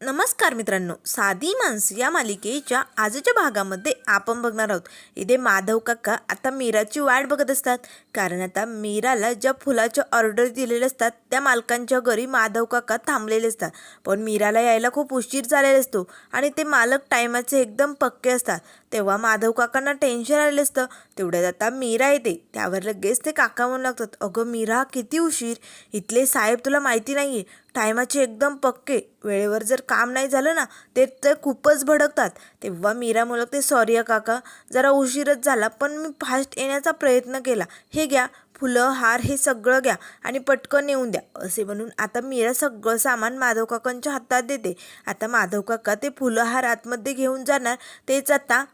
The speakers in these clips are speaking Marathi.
नमस्कार मित्रांनो साधी माणसं या मालिकेच्या आजच्या भागामध्ये आपण बघणार आहोत. इथे माधव काका आता मीराची वाट बघत असतात. कारण आता मीराला ज्या फुलाच्या ऑर्डर दिलेल्या असतात त्या मालकांच्या घरी माधव काका थांबलेले असतात. पण मीराला यायला खूप उशीर झालेला असतो आणि ते मालक टायमाचे एकदम पक्के असतात. तेव्हा माधव काकांना टेन्शन आलेलं असतं. तेवढ्यात आता मीरा येते. त्यावर लगेच ते काका म्हणू लागतात अगं मीरा किती उशीर? इथले साहेब तुला माहिती नाही आहे टायमाचे एकदम पक्के. वेळेवर जर काम नाही झालं ना ते तर खूपच भडकतात. तेव्हा मीरा म्हणू ते सॉरी अ काका जरा उशीरच झाला पण मी फास्ट येण्याचा प्रयत्न केला. हे घ्या फुलं हार हे सगळं घ्या आणि पटकन येऊन द्या. असे म्हणून आता मीरा सगळं सामान माधव काकांच्या हातात देते. आता माधव काका ते फुलं हार आतमध्ये घेऊन जाणार. तेच आता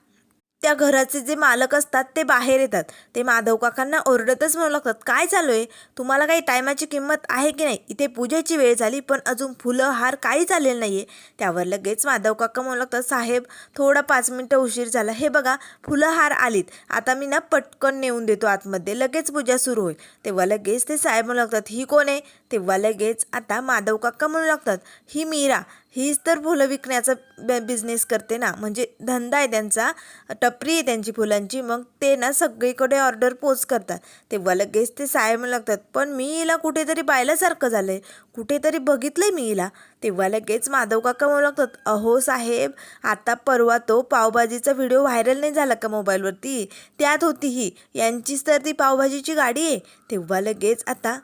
त्या घराचे जे मालक असतात ते बाहेर येतात. ते माधव काकांना ओरडतच म्हणू लागतात काय चालू आहे? तुम्हाला काही टायमाची किंमत आहे की नाही? इथे पूजेची वेळ झाली पण अजून फुलं हार काहीच आलेलं नाही आहे त्यावर लगेच माधव काका म्हणू लागतात साहेब थोडा पाच मिनटं उशीर झाला. हे बघा फुलं हार आलीत. आता मी ना पटकन नेऊन देतो आतमध्ये. लगेच पूजा सुरू होईल. तेव्हा लगेच ते साहेब म्हणू लागतात ही कोण आहे? तेव्हा लगेच आता माधव काका म्हणू लागतात ही मीरा. हीच तर फुलं विकण्याचा ब बिझनेस करते ना. म्हणजे धंदा आहे त्यांचा टपरी आहे त्यांची फुलांची मग ते ना सगळीकडे ऑर्डर पोच करतात. तेव्हा लगेच ते साहेब लागतात. पण मी हिला कुठेतरी पाहिल्यासारखं झालं आहे कुठेतरी बघितलं मी हिला. तेव्हा लगेच माधव काका म्हणू लागतात अहो साहेब आता परवा तो पावभाजीचा व्हिडिओ व्हायरल नाही झाला का मोबाईलवरती त्यात होती ही. यांचीच तर ती पावभाजीची गाडी आहे. तेव्हा लगेच आता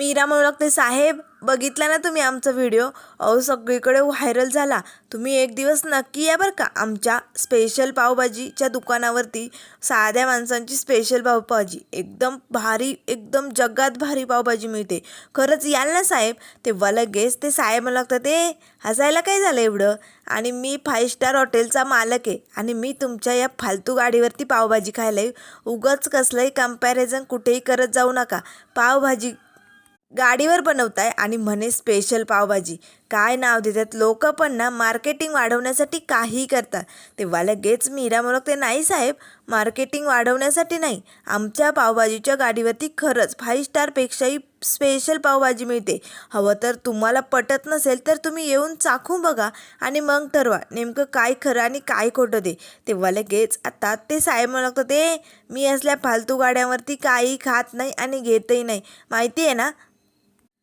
मीरा म्हणू लागते साहेब बघितला ना तुम्ही आमचा व्हिडिओ? अहो सगळीकडे व्हायरल झाला. तुम्ही एक दिवस नक्की या बरं का आमच्या स्पेशल पावभाजीच्या दुकानावरती. साध्या माणसांची स्पेशल पावभाजी. एकदम भारी एकदम जगात भारी पावभाजी मिळते. खरंच याल ना साहेब? तेव्हा लगेच ते साहेब मला लागतं ते हसायला काय झालं एवढं? आणि मी फाईव्ह स्टार हॉटेलचा मालक आहे. आणि मी तुमच्या या फालतू गाडीवरती पावभाजी खायला येऊ. उगाच कसलंही कंपॅरिझन कुठेही करत जाऊ नका. पावभाजी गाडीवर बनवताय आणि म्हणे स्पेशल पावभाजी. काय नाव देतात? लोक पण ना मार्केटिंग वाढवण्यासाठी काही करतात. तेव्हा लगेच मीरा म्हणत ते नाही साहेब मार्केटिंग वाढवण्यासाठी नाही. आमच्या पावभाजीच्या गाडीवरती खरंच फाईव्ह स्टारपेक्षाही स्पेशल पावभाजी मिळते. हवं तर तुम्हाला पटत नसेल तर तुम्ही येऊन चाखून बघा आणि मग ठरवा नेमकं काय खरं आणि काय खोटं ते. तेव्हा लगेच आता ते साहेब म्हणत ते मी असल्या फालतू गाड्यांवरती काही खात नाही आणि घेतही नाही. माहिती आहे ना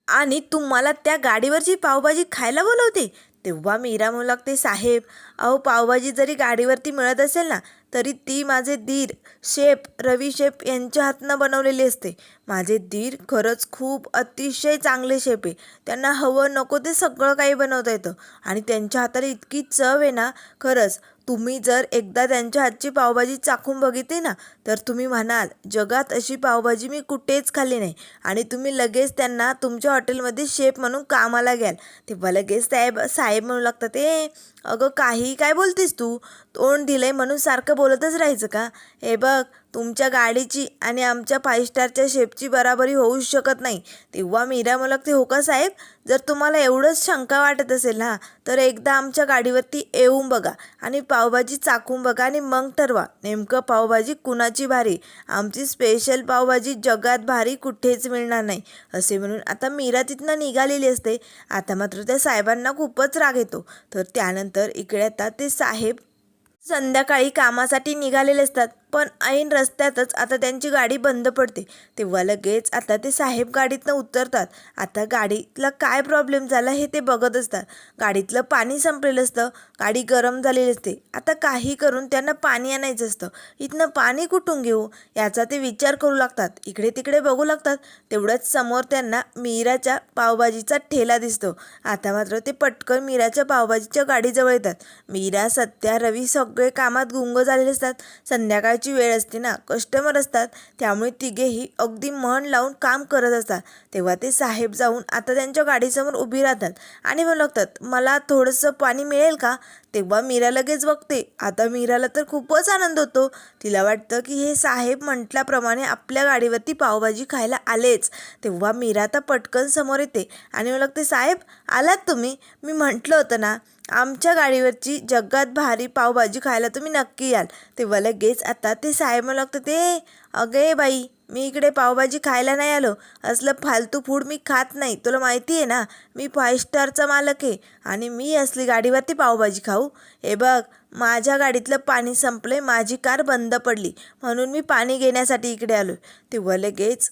आणि तू मला त्या गाडीवरची पावभाजी खायला बोलवते? तेव्हा मीरा म्हणू लागते साहेब अहो पावभाजी जरी गाडीवरती मिळत असेल ना तरी ती माझे दीर शेप रवी शेप यांच्या हातनं बनवलेली असते. माझे दीर खरंच खूप अतिशय चांगले शेप आहे. त्यांना हवं नको ते सगळं काही बनवता येतं. आणि त्यांच्या हाताला इतकी चव आहे ना खरंच तुम्ही जर एकदा त्यांच्या हातची पावभाजी चाखून बघितली ना तर तुम्ही म्हणाल जगात अशी पावभाजी मी कुठेच खाल्ली नाही. आणि तुम्ही लगेच त्यांना तुमच्या हॉटेलमध्ये शेफ म्हणून कामाला घ्याल. तेव्हा लगेच साहेब साहेब म्हणू लागतात ते अगं काही काय बोलतेस तू? तोंड दिलंय म्हणून सारखं बोलतच राहायचं का? हे बघ तुमच्या गाडीची आणि आमच्या फाय स्टारच्या शेपची बराबरी होऊच शकत नाही. तेव्हा मीरा मला ते हो का साहेब? जर तुम्हाला एवढंच शंका वाटत असेल ना तर एकदा आमच्या गाडीवरती येऊन बघा आणि पावभाजी चाकून बघा आणि मग ठरवा. नेमकं पावभाजी कुणाची भारी? आमची स्पेशल पावभाजी जगात भारी कुठेच मिळणार नाही. असे म्हणून आता मीरा तिथनं निघालेली असते. आता मात्र त्या साहेबांना खूपच राग येतो. तर त्यानंतर इकडे आता ते साहेब संध्याकाळी कामासाठी निघालेले असतात. पण ऐन रस्त्यातच आता त्यांची गाडी बंद पडते. तेव्हा लगेच आता ते साहेब गाडीतनं उतरतात. आता गाडीतला काय प्रॉब्लेम झाला हे ते बघत असतात. गाडीतलं पाणी संपलेलं असतं. गाडी गरम झालेली असते. आता काही करून त्यांना पाणी आणायचं असतं. इथनं पाणी कुठून घेऊ? याचा ते विचार करू लागतात. इकडे तिकडे बघू लागतात. तेवढ्याच समोर त्यांना मीराच्या पावभाजीचा ठेला दिसतो. आता मात्र ते पटकन मीराच्या पावभाजीच्या गाडीजवळ येतात. मीरा सत्या रवी सगळे कामात गुंग झालेले असतात. संध्याकाळ ची वेळ असते ना कस्टमर असतात त्यामुळे तिघेही अगदी मन लावून काम करत असतात. तेव्हा ते साहेब जाऊन आता त्यांच्या गाडीसमोर उभी राहतात आणि म्हणू लागतात मला थोडंसं पाणी मिळेल का? तेव्हा मीरा लगेच बघते. आता मीराला तर खूपच आनंद होतो. तिला वाटतं की हे साहेब म्हटल्याप्रमाणे आपल्या गाडीवरती पावभाजी खायला आलेच. तेव्हा मीरा आता पटकन समोर येते आणि मला लागते साहेब आलात तुम्ही? मी म्हटलं होतं ना. आमच्या गाडीवरची जगात भारी पावभाजी खायला तुम्ही नक्की याल. तेव्हा लगेच आता ते साहेब मला लागतं ते. अगे बाई मी इकडे पावभाजी खायला नाही आलो. असलं फालतू फूड मी खात नाही. तुला माहिती आहे ना मी फाय स्टारचा मालक आहे आणि मी असली गाडीवरती पावभाजी खाऊ. हे बघ माझ्या गाडीतलं पाणी संपलंय माझी कार बंद पडली. म्हणून मी पाणी घेण्यासाठी इकडे आलो तेव्हा लगेच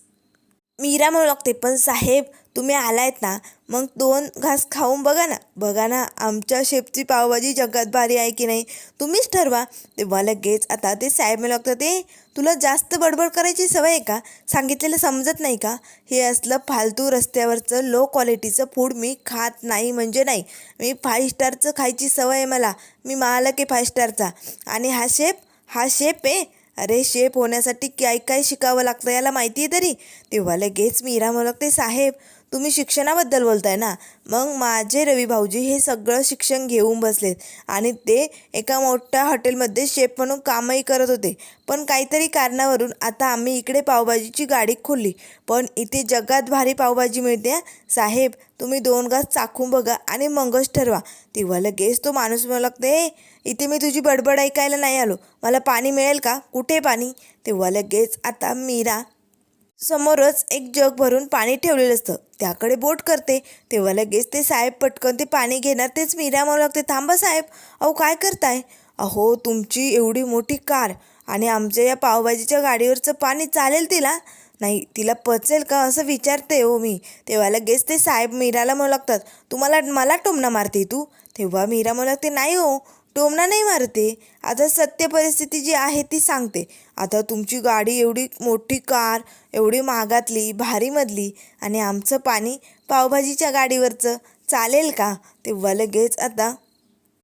मीरा म्हणू लागते पण साहेब तुम्ही आलायत ना मग दोन घास खाऊन बघा ना. बघा ना आमच्या शेपची पावभाजी जगात भारी आहे की नाही. तुम्हीच ठरवा. तेव्हा लगेच आता ते साहेब मला लागतं ते तुला जास्त बडबड करायची सवय आहे का? सांगितलेलं समजत नाही का? हे असलं फालतू रस्त्यावरचं लो क्वालिटीचं फूड मी खात नाही म्हणजे नाही. मी फाय स्टारचं खायची सवय आहे मला. मी मालक आहे फाय स्टारचा आणि हा शेप हा शेप आहे. अरे शेप होण्यासाठी काय काय शिकावं लागतं याला माहिती आहे तरी. तेव्हा लगेच मीरा म्हणते साहेब तुम्ही शिक्षणाबद्दल बोलताय ना? मग माझे रवी भाऊजी हे सगळं शिक्षण घेऊन बसलेत. आणि ते एका मोठ्या हॉटेलमध्ये शेफ म्हणून कामही करत होते. पण काहीतरी कारणावरून आता आम्ही इकडे पावभाजीची गाडी खोलली. पण इथे जगात भारी पावभाजी मिळते साहेब तुम्ही दोन घास चाखून बघा आणि मगच ठरवा. तेव्हा लगेच तो माणूस मला लागते इथे मी तुझी बडबड ऐकायला नाही आलो. मला पाणी मिळेल का? कुठे पाणी? तेव्हा लगेच आता मीरा समोरच एक जग भरून पाणी ठेवलेलं असतं. त्याकडे बोट करते. तेव्हा लगेच ते साहेब पटकन ते पाणी घेणार. तेच मीरा म्हणू लागते थांबा साहेब अहो काय करताय? अहो तुमची एवढी मोठी कार आणि आमच्या या पावभाजीच्या गाडीवरचं पाणी चालेल तिला? नाही तिला पचेल का असं विचारते हो मी. तेव्हा लगेच ते साहेब मीराला म्हणू लागतात तुम्हाला मला टोमणा मारते तू? तेव्हा मीरा म्हणू लागते नाही हो टोमणा नाही मारते. आता सत्य परिस्थिती जी आहे ती सांगते. आता तुमची गाडी एवढी मोठी कार एवढी महागातली भारीमधली आणि आमचं पाणी पावभाजीच्या गाडीवरचं चालेल का? तेव्हा लगेच आता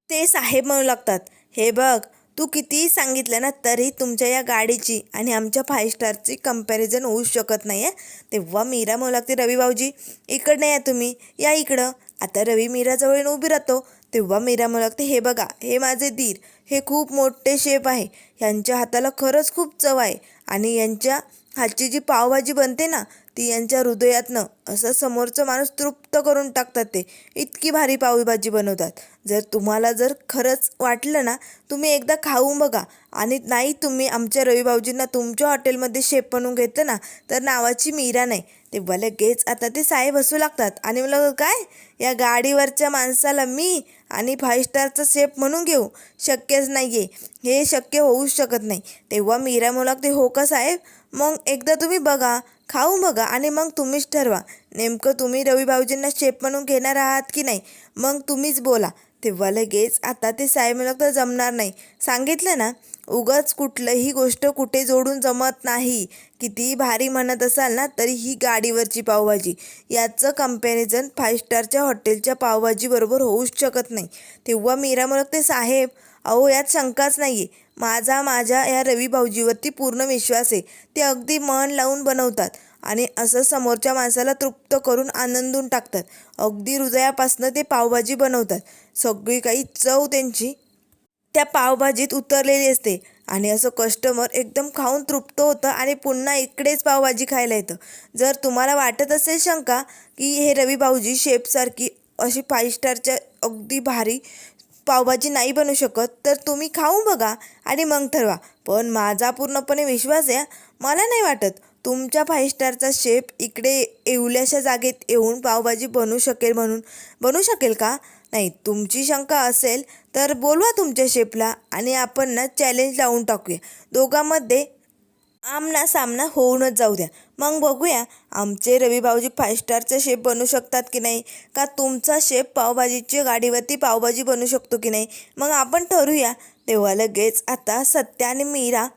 ते साहेब म्हणू लागतात हे बघ तू कितीही सांगितलं ना तरी तुमच्या या गाडीची आणि आमच्या फाय स्टारची कंपॅरिझन होऊ शकत नाही आहे तेव्हा मीरा म्हणू लागते रवी भाऊजी इकडनं या तुम्ही या इकडं. आता रवी मीराजवळ येऊन उभी राहतो. तेव्हा मीरा म्हणू हे बघा हे माझे दीर हे खूप मोठे शेप आहे यांच्या हाताला खरंच खूप चव आहे आणि यांच्या हातची जी पावभाजी बनते ना ती यांच्या हृदयातनं असं समोरचं माणूस तृप्त करून टाकतात ते. इतकी भारी पावभाजी बनवतात. जर तुम्हाला जर खरंच वाटलं ना तुम्ही एकदा खाऊन बघा. आणि नाही तुम्ही आमच्या रविभाऊजींना तुमच्या हॉटेलमध्ये शेप बनवून घेतलं ना तर नावाची मीरा नाही. तेव्हा लगेच आता ते साहेब हसू लागतात आणि मला काय? या गाडीवरच्या माणसाला मी आणि फाईव्ह स्टारचा शेफ म्हणून घेऊ. शक्यच नाही आहे हे शक्य होऊच शकत नाही. तेव्हा मीरा मुलाक ते हो का साहेब? मग एकदा तुम्ही बघा. खाऊ बघा आणि मग तुम्हीच ठरवा. नेमकं तुम्ही रवी भाऊजींना शेप म्हणून घेणार आहात की नाही? मग तुम्हीच बोला. तेव्हा लगेच आता ते साहेब मुलाक तर जमणार नाही. सांगितलं ना? उगाच कुठलंही गोष्ट कुठे जोडून जमत नाही. कितीही भारी म्हणत असाल ना तरी ही गाडीवरची पावभाजी. याचं कंपॅरिझन फाय स्टारच्या हॉटेलच्या पावभाजीबरोबर होऊच शकत नाही. तेव्हा मीरा म्हणत ते साहेब अहो यात शंकाच नाही आहे माझा माझ्या या रवी भाऊजीवरती पूर्ण विश्वास आहे. ते अगदी मन लावून बनवतात आणि असं समोरच्या माणसाला तृप्त करून आनंदून टाकतात. अगदी हृदयापासनं ते पावभाजी बनवतात. सगळी काही चव त्यांची त्या पावभाजीत उतरलेली असते. आणि असं कस्टमर एकदम खाऊन तृप्त होतं आणि पुन्हा इकडेच पावभाजी खायला येतं. जर तुम्हाला वाटत असेल शंका की हे रवी भाऊजी शेपसारखी अशी फाईव्ह स्टारच्या अगदी भारी पावभाजी नाही बनू शकत तर तुम्ही खाऊन बघा आणि मग ठरवा. पण माझा पूर्णपणे विश्वास आहे मला नाही वाटत तुमच्या फाईव्ह स्टारचा शेप इकडे येवल्याशा जागेत येऊन पावभाजी बनू शकेल म्हणून. बनू शकेल का? नाही तुमची शंका असेल तर बोलवा तुमच्या शेपला आणि आपण ना चॅलेंज लावून टाकूया. दोघांमध्ये आमना सामना होऊनच जाऊ द्या. मग बघूया आमचे रवी भाऊजी फाय स्टारचे शेप बनू शकतात की नाही? का तुमचा शेप पावभाजीची गाडीवरती पावभाजी बनू शकतो की नाही? मग आपण ठरूया तेव्हा लगेच आता सत्या आणि मीरा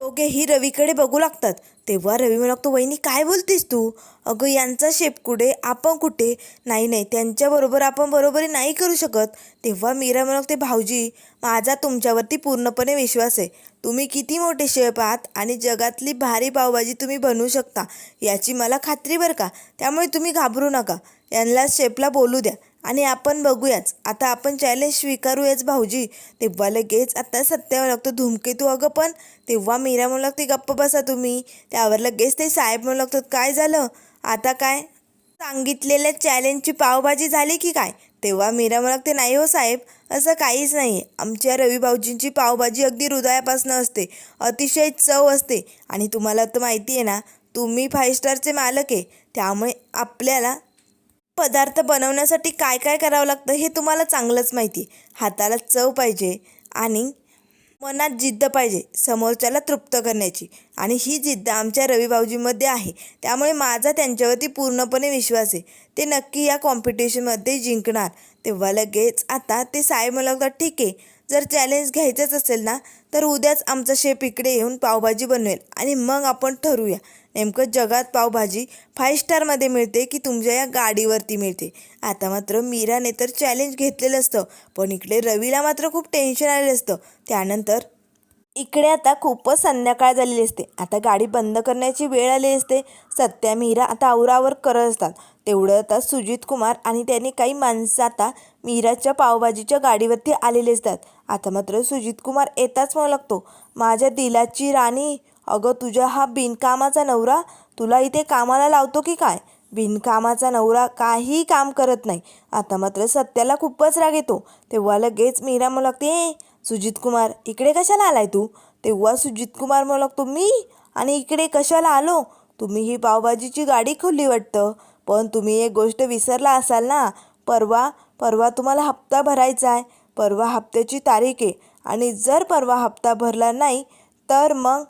दोघेही रवीकडे बघू लागतात. तेव्हा रवी म्हणतो वहिनी काय बोलतेस तू? अगं यांचा शेप कुठे आपण कुठे? नाही नाही त्यांच्याबरोबर आपण बरोबरी नाही करू शकत. तेव्हा मीरा म्हणते भाऊजी माझा तुमच्यावरती पूर्णपणे विश्वास आहे. तुम्ही किती मोठे शेप आहात आणि जगातली भारी पावभाजी तुम्ही बनवू शकता याची मला खात्री बरं का? त्यामुळे तुम्ही घाबरू नका. यांना शेपला बोलू द्या. आणि आपण बघूयाच. आता आपण चॅलेंज स्वीकारूयाच भाऊजी. तेव्हा लगेच आता सत्यावर लागतो धूमकेतू अगं पण. तेव्हा मीरा म्हणू लागते गप्प बसा तुम्ही. त्यावर लगेच ते साहेब म्हणू लागतात काय झालं? आता काय? सांगितलेल्या चॅलेंजची पावभाजी झाली की काय? तेव्हा मीरा म्हणते नाही हो साहेब असं काहीच नाही आहे आमच्या रवी भाऊजींची पावभाजी अगदी हृदयापासून असते. अतिशय चव असते. आणि तुम्हाला तर माहिती आहे ना तुम्ही फाईव्ह स्टारचे मालक आहे. त्यामुळे आपल्याला पदार्थ बनवण्यासाठी काय काय करावं लागतं हे तुम्हाला चांगलंच माहिती आहे. हाताला चव पाहिजे आणि मनात जिद्द पाहिजे समोरच्याला तृप्त करण्याची. आणि ही जिद्द आमच्या रवी आहे. त्यामुळे माझा त्यांच्यावरती पूर्णपणे विश्वास आहे. ते नक्की या कॉम्पिटिशनमध्ये जिंकणार. तेव्हा लगेच आता ते साहेब मला म्हणतात ठीक आहे जर चॅलेंज घ्यायचंच असेल ना तर उद्याच आमचा शेप इकडे येऊन पावभाजी बनवेल आणि मग आपण ठरवूया. नेमकं जगात पावभाजी फाईव्ह स्टारमध्ये मिळते की तुमच्या या गाडीवरती मिळते? आता मात्र मीराने तर चॅलेंज घेतलेलं असतं पण इकडे रवीला मात्र खूप टेन्शन आलेलं असतं. त्यानंतर इकडे आता खूपच संध्याकाळ झालेली असते. आता गाडी बंद करण्याची वेळ आली असते. सत्या मीरा आता आवरावर करत असतात. तेवढं आता सुजित कुमार आणि त्याने काही माणसं आता मीराच्या पावभाजीच्या गाडीवरती आलेले असतात. आता मात्र सुजित कुमार येताच मला लागतो माझ्या दिलाची राणी अगं तुझ्या हा बिनकामाचा नवरा तुला इथे कामाला लावतो की काय? बिनकामाचा नवरा काही काम करत नाही. आता मात्र सत्याला खूपच राग येतो. तेव्हा लगेच मीरा म्हणू लागते सुजितकुमार सुजित कुमार इकडे कशाला आलाय तू? तेव्हा सुजित कुमार मला लागतो मी? आणि इकडे कशाला आलो? तुम्ही ही पावभाजीची गाडी खोलली वाटतं. पण तुम्ही एक गोष्ट विसरला असाल ना? परवा परवा तुम्हाला हप्ता भरायचा आहे. परवा हप्त्याची तारीख आहे. आणि जर परवा हप्ता भरला नाही तर मग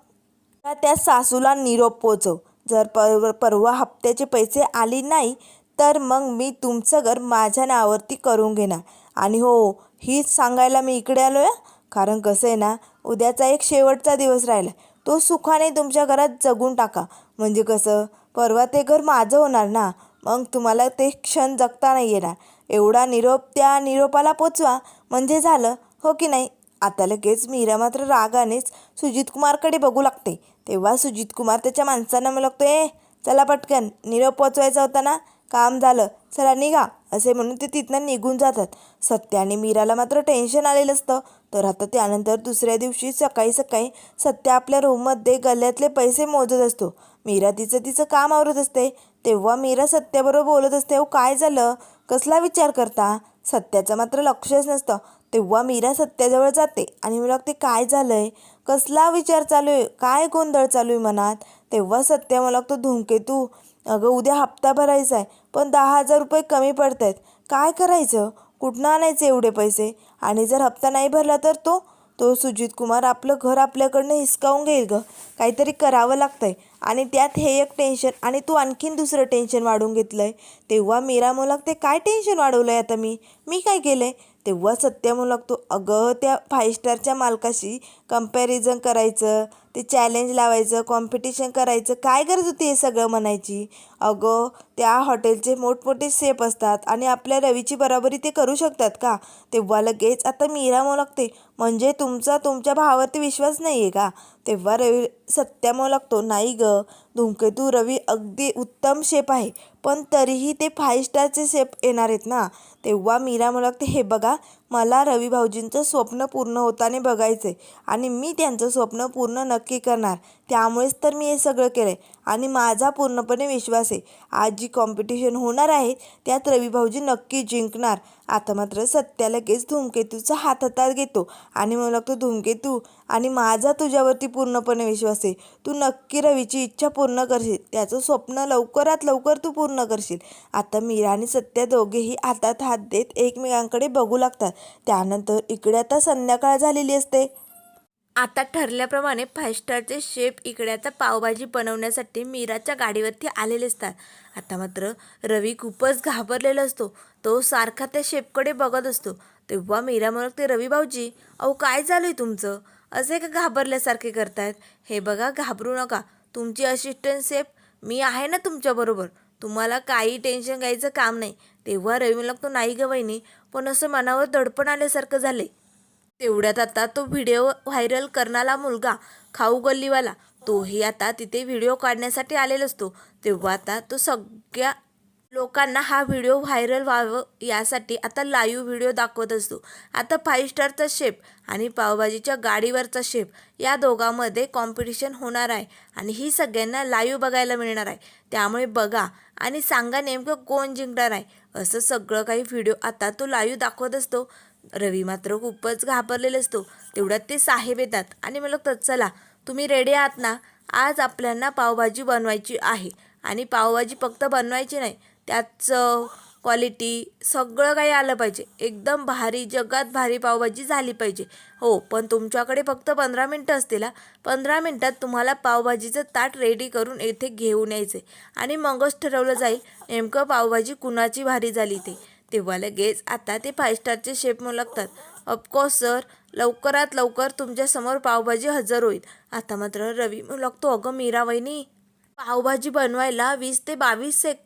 त्या सासूला निरोप पोचव. जर पर परवा हप्त्याचे पैसे आले नाही तर मग मी तुमचं घर माझ्या नावावरती करून घेणार. आणि हो हीच सांगायला मी इकडे आलो आहे कारण कसं आहे ना उद्याचा एक शेवटचा दिवस राहिला. तो सुखाने तुमच्या घरात जगून टाका. म्हणजे कसं परवा ते घर माझं होणार ना. मग तुम्हाला ते क्षण जगता नाही येणार. एवढा निरोप त्या निरोपाला पोचवा. म्हणजे झालं हो की नाही? आता लगेच मीरा मात्र रागानेच सुजित कुमारकडे बघू लागते. तेव्हा सुजित कुमार त्याच्या माणसांना म्हणतो ए चला पटकन निरोप पोचवायचा होता ना? काम झालं चला निघा असे म्हणून ते तिथनं निघून जातात. सत्य आणि मीराला मात्र टेन्शन आलेलं असतं. तर आता त्यानंतर दुसऱ्या दिवशी सकाळी सकाळी सत्य आपल्या रूममध्ये गल्ल्यातले पैसे मोजत असतो. मीरा तिचं तिचं काम आवरत असते. तेव्हा मीरा सत्याबरोबर बोलत असते अहो काय झालं? कसला विचार करता? सत्याचं मात्र लक्षच नसतं. तेव्हा मीरा सत्याजवळ जाते आणि मी लागते काय झालं आहे कसला विचार चालू आहे? काय गोंधळ चालू आहे मनात? तेव्हा सत्या मला लागतो धूमकेतू अगं उद्या हप्ता भरायचा आहे पण दहा हजार रुपये कमी पडत आहेत काय करायचं? कुठनं आणायचे एवढे पैसे? आणि जर हप्ता नाही भरला तर तो? तो सुजित कुमार आपलं घर आपल्याकडनं हिसकावून घेईल गं. काहीतरी करावं लागतंय. आणि त्यात हे एक टेन्शन आणि तू आणखीन दुसरं टेन्शन वाढवून घेतलं आहे तेव्हा मीरा म्हणू लागते काय टेन्शन वाढवलं आहे आता मी? मी काय केलं आहे तेव्हा सत्य म्हणू लागतो अगं त्या फाईव्ह स्टारच्या मालकाशी कंपॅरिझन करायचं. ते चॅलेंज लावायचं कॉम्पिटिशन करायचं काय गरज होती हे सगळं म्हणायची? अगं त्या हॉटेलचे मोठमोठे सेफ असतात आणि आपल्या रवीची बराबरी ते करू शकतात का? तेव्हा लगेच आता मीरा म्हणू लागते. म्हणजे तुमचा तुमच्या भावावरती विश्वास नाही आहे का? तेव्हा रवी सत्या लागतो. नाही गं. धूमकेतू रवी अगदी उत्तम शेप आहे. पण तरीही ते फाईव्ह स्टारचे शेप येणार आहेत ना. तेव्हा मीरा म्हणू हे बघा मला रवी भाऊजींचं स्वप्न पूर्ण होताना बघायचं आहे आणि मी त्यांचं स्वप्न पूर्ण नक्की करणार. त्यामुळेच तर मी हे सगळं केलं आहे आणि माझा पूर्णपणे विश्वास आहे. आज जी कॉम्पिटिशन होणार आहे त्यात रवी भाऊजी नक्की जिंकणार. आता मात्र सत्या लगेच धूमकेतूचा हात हातात घेतो आणि म्हणू लागतो धूमकेतू आणि माझा तुझ्यावरती पूर्णपणे विश्वास आहे. तू नक्की रवीची इच्छा पूर्ण करशील. त्याचं स्वप्न लवकरात लवकर तू पूर्ण करशील आता मीरा आणि सत्या दोघेही हातात हात देत एकमेकांकडे बघू लागतात. त्यानंतर इकडे आता संध्याकाळ झालेली असते. आता ठरल्याप्रमाणे फाईव्ह स्टारचे शेफ इकडे आता पावभाजी बनवण्यासाठी मीराच्या गाडीवरती आलेले असतात. आता मात्र रवी खूपच घाबरलेला असतो. तो सारखा त्या शेफकडे बघत असतो. तेव्हा मीरा म्हणत ते रवी भाऊजी अहो काय चालू आहे तुमचं? असे का घाबरल्यासारखे करतायत? हे बघा घाबरू नका. तुमची असिस्टंट शेफ मी आहे ना तुमच्याबरोबर तुम्हाला काही टेन्शन घ्यायचं काम नाही. तेव्हा रवी म्हणला तो नाही गं वहिनी पण असं मनावर दडपण आल्यासारखं झाले तेवढ्यात आता तो व्हिडिओ व्हायरल करणारा मुलगा खाऊ गल्लीवाला तोही आता तिथे व्हिडिओ काढण्यासाठी आलेला असतो. तेव्हा आता तो सगळ्या लोकांना हा व्हिडिओ व्हायरल व्हावं यासाठी आता लाईव्ह व्हिडिओ दाखवत असतो. आता फाईव्ह स्टारचा शेप आणि पावभाजीच्या गाडीवरचा शेप या दोघांमध्ये कॉम्पिटिशन होणार आहे आणि ही सगळ्यांना लाईव्ह बघायला मिळणार आहे. त्यामुळे बघा आणि सांगा नेमकं कोण जिंकणार आहे. असं सगळं काही व्हिडिओ आता तो लाईव्ह दाखवत असतो. रवी मात्र खूपच घाबरलेला असतो. तेवढ्यात ते साहेब येतात आणि मला चला तुम्ही रेडी आहात ना? आज आपल्याला पावभाजी बनवायची आहे आणि पावभाजी फक्त बनवायची नाही त्यात चव क्वालिटी सगळं काही आलं पाहिजे. एकदम भारी जगात भारी पावभाजी झाली पाहिजे. हो पण तुमच्याकडे फक्त पंधरा मिनटं असतील हा. पंधरा मिनटात तुम्हाला पावभाजीचं ताट रेडी करून येथे घेऊन यायचे आणि मगच ठरवलं जाईल नेमकं पावभाजी कुणाची भारी झाली ते. तेव्हा लगेच आता ते फाय स्टारचे शेप म्हणू लागतात ऑफकोर्स सर लवकरात लवकर तुमच्यासमोर पावभाजी हजर होईल. आता मात्र रवी म्हणू लागतो अगं मीरा वहिनी पावभाजी बनवायला वीस ते बावीस सेक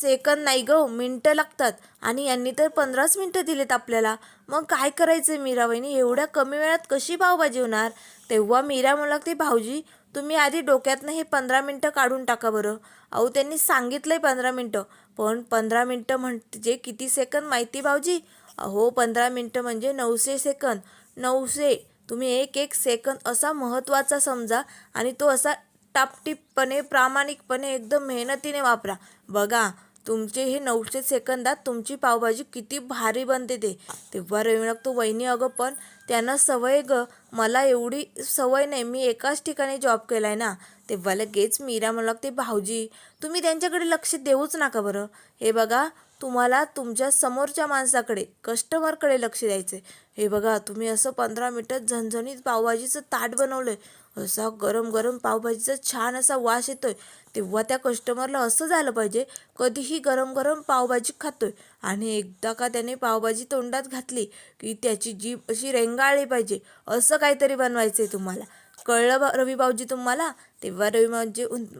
सेकंद नाही ग मिनटं लागतात. आणि यांनी तर पंधराच मिनटं दिलेत आपल्याला. मग काय करायचं मीरा वहिनी एवढ्या कमी वेळात कशी पावभाजी होणार? तेव्हा मीरा म्हणू लागते भाऊजी तुम्ही आधी डोक्यातनं हे पंधरा मिनटं काढून टाका बरं. अहो त्यांनी सांगितलंय पंधरा मिनटं. पण पंधरा मिनटं म्हणजे किती सेकंद माहिती भाऊजी? अहो पंधरा मिनटं म्हणजे नऊशे सेकंद. नऊशे. तुम्ही एक एक सेकंद असा महत्त्वाचा समजा आणि तो असा टापटीपपणे प्रामाणिकपणे एकदम मेहनतीने वापरा. बघा तुमचे हे नऊशे सेकंदात तुमची पावभाजी किती भारी बनते ते. तेव्हा रवी लागतो वहिनी अगं पण त्यांना सवय ग. मला एवढी सवय नाही. मी एकाच ठिकाणी जॉब केला आहे ना. तेव्हा लगेच मीरा मला लागते भाऊजी तुम्ही त्यांच्याकडे लक्ष देऊच नका बरं. हे बघा तुम्हाला तुमच्या समोरच्या माणसाकडे कस्टमरकडे लक्ष द्यायचं आहे हे बघा तुम्ही असं पंधरा मिनटात झणझणीत पावभाजीचं ताट बनवलं आहे असा गरम गरम पावभाजीचा छान असा वास येतोय. तेव्हा त्या कस्टमरला असं झालं पाहिजे कधीही गरम गरम पावभाजी खातोय. आणि एकदा का त्याने पावभाजी तोंडात घातली की त्याची जीभ अशी रेंगाळली पाहिजे असं काहीतरी बनवायचं आहे तुम्हाला. कळलं बा रवी भाऊजी तुम्हाला? तेव्हा रवी भाऊजी उन-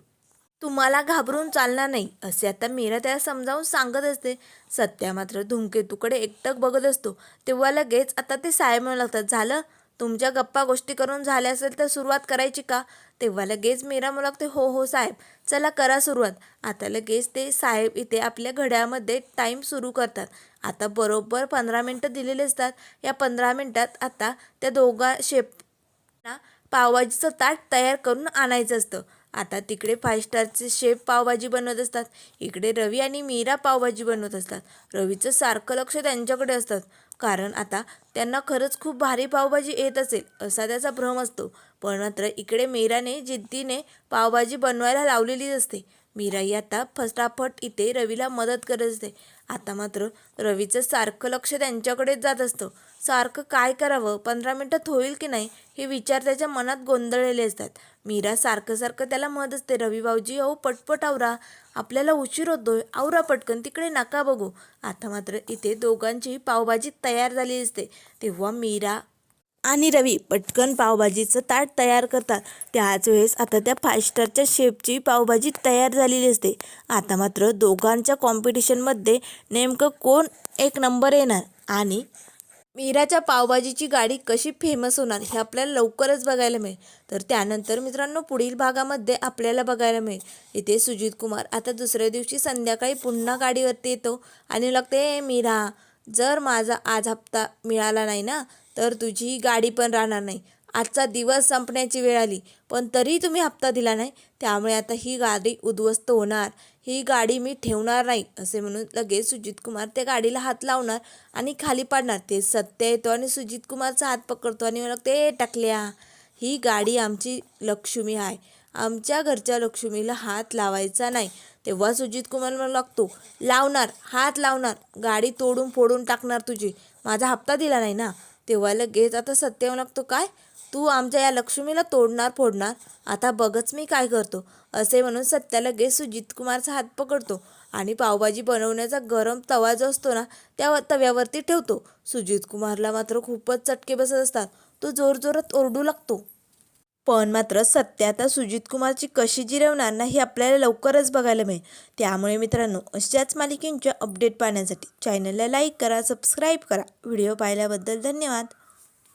तुम्हाला घाबरून चालणार नाही असे आता मीरा त्याला समजावून सांगत असते. सत्या मात्र धूमकेतूकडे एकटक बघत असतो. तेव्हा लगेच आता ते साहेब म्हणू लागतात झालं? तुमच्या गप्पा गोष्टी करून झाल्या असेल तर सुरुवात करायची का? तेव्हा लगेच मीरा म्हणू लागते हो हो साहेब. चला करा सुरुवात. आता लगेच ते साहेब इथे आपल्या घड्यामध्ये टाईम सुरू करतात. आता बरोबर पंधरा मिनटं दिलेले असतात. या पंधरा मिनटात आता त्या दोघा शेप पावाजीचं ताट तयार करून आणायचं असतं. आता तिकडे फाय स्टारचे शेफ पावभाजी बनवत असतात. इकडे रवी आणि मीरा पावभाजी बनवत असतात. रवीचं सारखं लक्ष त्यांच्याकडे असतात. कारण आता त्यांना खरंच खूप भारी पावभाजी येत असेल असा त्याचा भ्रम असतो. पण मात्र इकडे मीराने जिद्दीने पावभाजी बनवायला लावलेलीच असते. मीराई आता फटाफट इथे रवीला मदत करत असते. आता मात्र रवीचं सारखं लक्ष त्यांच्याकडेच जात असतं. सारखं काय करावं? पंधरा मिनटात होईल की नाही? हे विचार त्याच्या मनात गोंधळलेले असतात. मीरा सारखं सारखं त्याला मत असते रवी भाऊजी अहो पटपट आवरा. आपल्याला उशीर होतोय. आवरा पटकन. तिकडे नका बघू. आता मात्र इथे दोघांची पावभाजी तयार झाली असते. तेव्हा मीरा आणि रवी पटकन पावभाजीचं ताट तयार करतात. त्याच वेळेस आता त्या फाय स्टारच्या शेफची पावभाजी तयार झालेली असते. आता मात्र दोघांच्या कॉम्पिटिशनमध्ये नेमकं कोण एक नंबर येणार? आणि मीराच्या पावभाजीची गाडी कशी फेमस होणार हे आपल्याला लवकरच बघायला मिळेल. तर त्यानंतर मित्रांनो पुढील भागामध्ये आपल्याला बघायला मिळेल. इथे सुजित कुमार आता दुसऱ्या दिवशी संध्याकाळी पुन्हा गाडीवरती येतो. आणि लागते मीरा जर माझा आज हप्ता मिळाला नाही ना तर तुझी ही गाडी पण राहणार नाही. आजचा दिवस संपण्याची वेळ आली पण तरी तुम्ही हप्ता दिला नाही. त्यामुळे आता ही गाडी उद्ध्वस्त होणार. ही गाडी मी ठेवणार नाही असे म्हणून लगेच सुजित कुमार त्या गाडीला हात लावणार आणि खाली पाडणार. ते सत्य येतो आणि सुजित कुमारचा हात पकडतो आणि मला ते टाकल्या. ही गाडी आमची लक्ष्मी आहे. आमच्या घरच्या लक्ष्मीला हात लावायचा नाही. तेव्हा सुजित कुमार म्हणू लागतो लावणार हात लावणार. गाडी तोडून फोडून टाकणार तुझी. माझा हप्ता दिला नाही ना? तेव्हा लगेच आता सत्य लागतो काय? तू आमच्या या लक्ष्मीला तोडणार फोडणार. आता बघच मी काय करतो. असे म्हणून सत्या लगेच सुजित कुमारचा हात पकडतो आणि पावभाजी बनवण्याचा गरम तवा जो असतो ना त्या तव्यावरती ठेवतो. सुजित कुमारला मात्र खूपच चटके बसत असतात. तो जोरजोरात ओरडू लागतो. पण मात्र सत्य आता सुजित कुमारची कशी जिरवणार ना हे आपल्याला लवकरच बघायला मिळेल. त्यामुळे मित्रांनो अशाच मालिकेंच्या अपडेट पाहण्यासाठी चॅनलला लाईक करा सबस्क्राईब करा. व्हिडिओ पाहिल्याबद्दल धन्यवाद.